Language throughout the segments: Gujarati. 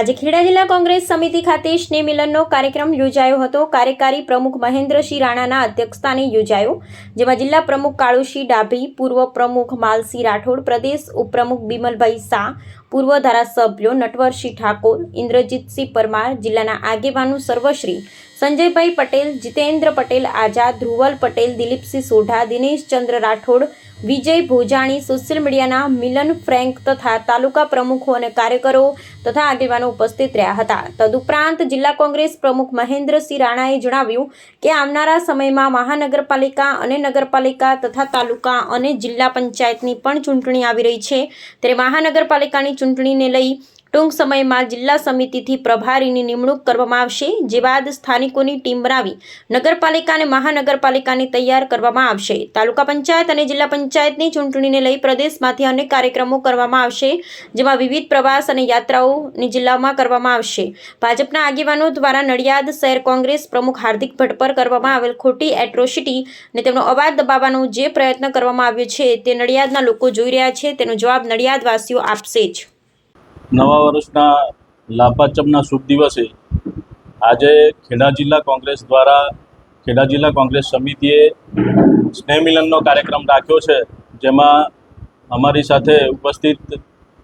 આજે ખેડા જિલ્લા કોંગ્રેસ સમિતિ ખાતે સ્નેહ મિલનનો કાર્યક્રમ યોજાયો હતો. કાર્યકારી પ્રમુખ મહેન્દ્રસિંહ રાણાના અધ્યક્ષસ્થાને યોજાયો, જેમાં જિલ્લા પ્રમુખ કાળુસિંહ ડાભી, પૂર્વ પ્રમુખ માલસિંહ રાઠોડ, પ્રદેશ ઉપપ્રમુખ બિમલભાઈ શાહ, પૂર્વ ધારાસભ્યો નટવરસિંહ ઠાકોર, ઇન્દ્રજીતસિંહ પરમાર, જિલ્લાના આગેવાનો સર્વશ્રી, સંજયભાઈ પટેલ, જીતેન્દ્ર પટેલ આઝાદ, ધ્રુવલ પટેલ, દિલીપસિંહ સોઢા દિનેશ ચંદ્ર રાઠોડ વિજય ભોજાણી સોશિયલ મીડિયાના મિલન ફ્રેન્ક તથા તાલુકા પ્રમુખો અને કાર્યકરો તથા આગેવાનો ઉપસ્થિત રહ્યા હતા. તદુપરાંત જિલ્લા કોંગ્રેસ પ્રમુખ મહેન્દ્રસિંહ રાણાએ જણાવ્યું કે આવનારા સમયમાં મહાનગરપાલિકા અને નગરપાલિકા તથા તાલુકા અને જિલ્લા પંચાયતની પણ ચૂંટણી આવી રહી છે. ત્યારે મહાનગરપાલિકાની ચૂંટણીને લઈ ટૂંક સમયમાં જિલ્લા સમિતિથી પ્રભારીની નિમણૂક કરવામાં આવશે, જે બાદ સ્થાનિકોની ટીમ બનાવી નગરપાલિકા અને મહાનગરપાલિકાની તૈયાર કરવામાં આવશે. તાલુકા પંચાયત અને જિલ્લા પંચાયતની ચૂંટણીને લઈ પ્રદેશમાંથી અનેક કાર્યક્રમો કરવામાં આવશે, જેમાં વિવિધ પ્રવાસ અને યાત્રાઓની જિલ્લામાં કરવામાં આવશે. ભાજપના આગેવાનો દ્વારા નડિયાદ શહેર કોંગ્રેસ પ્રમુખ હાર્દિક ભટ્ટ પર કરવામાં આવેલ ખોટી એટ્રોસિટી અને તેમનો અવાજ દબાવવાનો જે પ્રયત્ન કરવામાં આવ્યો છે, તે નડિયાદના લોકો જોઈ રહ્યા છે. તેનો જવાબ નડિયાદવાસીઓ આપશે જ. નવા વર્ષના લાભાચમના શુભ દિવસે આજે ખેડા જિલ્લા કોંગ્રેસ દ્વારા ખેડા જિલ્લા કોંગ્રેસ સમિતિએ સ્નેહ મિલનનો કાર્યક્રમ રાખ્યો છે, જેમાં અમારી સાથે ઉપસ્થિત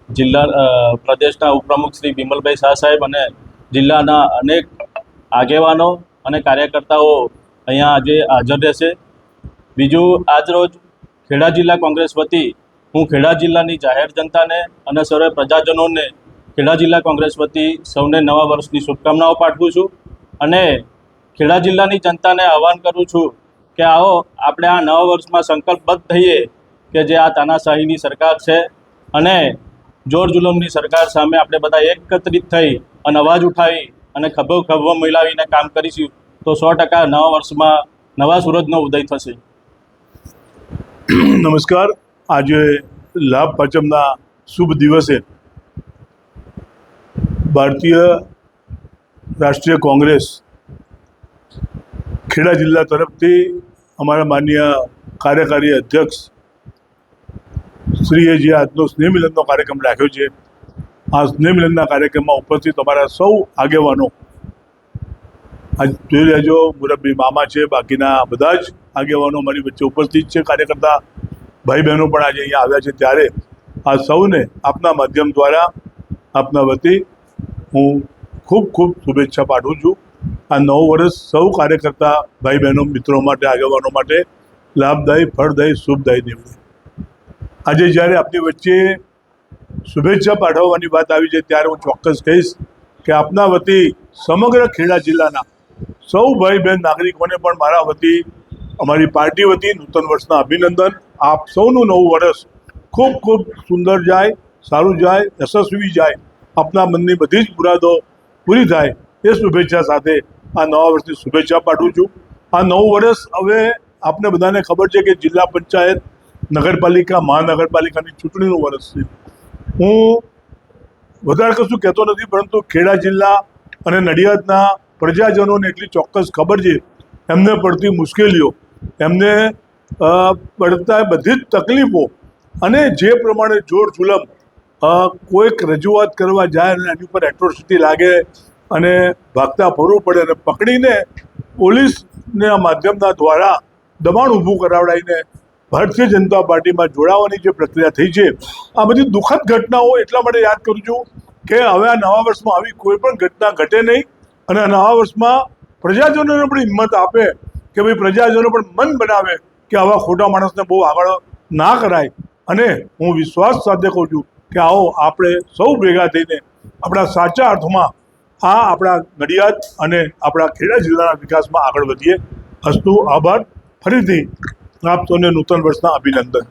જિલ્લા પ્રદેશના ઉપપ્રમુખ શ્રી બિમલભાઈ શાહ સાહેબ અને જિલ્લાના અનેક આગેવાનો અને કાર્યકર્તાઓ અહીંયા આજે હાજર રહેશે. બીજું, આજરોજ ખેડા જિલ્લા કોંગ્રેસ વતી હું ખેડા જિલ્લાની જાહેર જનતાને અને સર્વે પ્રજાજનોને ખેડા જિલ્લા કોંગ્રેસ વતી સૌને નવા વર્ષની શુભકામનાઓ પાઠવું છું અને ખેડા જિલ્લાની જનતાને આહવાન કરું છું કે આવો, આપણે આ નવા વર્ષમાં સંકલ્પબદ્ધ થઈએ કે જે આ તાનાશાહીની સરકાર છે અને જોર જુલમની સરકાર સામે આપણે બધા એકત્રિત થઈ અને અવાજ ઉઠાવી અને ખભો ખભો મિલાવીને કામ કરીશું, તો સો ટકા નવા વર્ષમાં નવા સૂરજનો ઉદય થશે. નમસ્કાર. આજે લાભ પાંચમના શુભ દિવસે ભારતીય રાષ્ટ્રીય કોંગ્રેસ ખેડા જિલ્લા તરફથી અમારા માન્ય કાર્યકારી અધ્યક્ષ શ્રીએ જે આજનો સ્નેહ મિલનનો કાર્યક્રમ રાખ્યો છે, આ સ્નેહ મિલનના કાર્યક્રમમાં ઉપસ્થિત અમારા સૌ આગેવાનો આજ જોઈ લેજો, મુરબ્બી મામા છે, બાકીના બધા જ આગેવાનો મારી વચ્ચે ઉપસ્થિત છે, કાર્યકર્તા ભાઈ બહેનો પણ આજે અહીંયા આવ્યા છે ત્યારે આ સૌને આપના માધ્યમ દ્વારા આપના વતી હું ખૂબ ખૂબ શુભેચ્છા પાઠવું છું. આ નવું વર્ષ સૌ કાર્યકર્તા ભાઈ બહેનો મિત્રો માટે, આગેવાનો માટે લાભદાયી, ફળદાયી, શુભદાયી નીવડે. આજે જ્યારે આપની વચ્ચે શુભેચ્છા પાઠવવાની વાત આવી છે ત્યારે હું ચોક્કસ કહીશ કે આપના વતી સમગ્ર ખેડા જિલ્લાના સૌ ભાઈ બહેન નાગરિકોને પણ મારા વતી અમારી પાર્ટી વતી નૂતન વર્ષના અભિનંદન. આપ સૌનું નવું વર્ષ ખૂબ ખૂબ સુંદર જાય, સારું જાય, યશસ્વી જાય. આપના મનની બધી જ મુરાદો પૂરી થાય એ શુભેચ્છા સાથે આ નવા વર્ષની શુભેચ્છા પાઠવું છું. આ નવું વર્ષ હવે આપને બધાને ખબર છે કે જિલ્લા પંચાયત નગરપાલિકા, મહાનગરપાલિકાની ચૂંટણીનું વર્ષ છે. હું વધારે કશું કહેતો નથી, પરંતુ ખેડા જિલ્લા અને નડિયાદના પ્રજાજનોને એટલી ચોક્કસ ખબર છે. એમને પડતી મુશ્કેલીઓ એમને પડતા બધી જ તકલીફો અને જે પ્રમાણે જોર જુલમ કોઈક રજૂઆત કરવા જાય અને એની ઉપર એટ્રોસિટી લાગે અને ભાગતા ફરવું પડે અને પકડીને પોલીસના માધ્યમના દ્વારા દબાણ ઊભું કરાવડાવીને ભારતીય જનતા પાર્ટીમાં જોડાવાની જે પ્રક્રિયા થઈ છે, આ બધી દુઃખદ ઘટનાઓ એટલા માટે યાદ કરું છું કે હવે આ નવા વર્ષમાં આવી કોઈ પણ ઘટના ઘટે નહીં અને આ નવા વર્ષમાં પ્રજાજનોને પણ હિંમત આપે કે ભાઈ પ્રજાજનો પણ મન બનાવે કે આવા ખોટા માણસને બહુ આગળ ના કરાય. અને હું વિશ્વાસ સાથે કહું છું કે આવો આપણે સૌ ભેગા થઈને આપણા સાચા અર્થમાં આ આપણા નડિયાદ અને આપણા ખેડા જિલ્લાના વિકાસમાં આગળ વધીએ. હસ્તુ આભાર. ફરીથી આપ સૌને નૂતન વર્ષના અભિનંદન.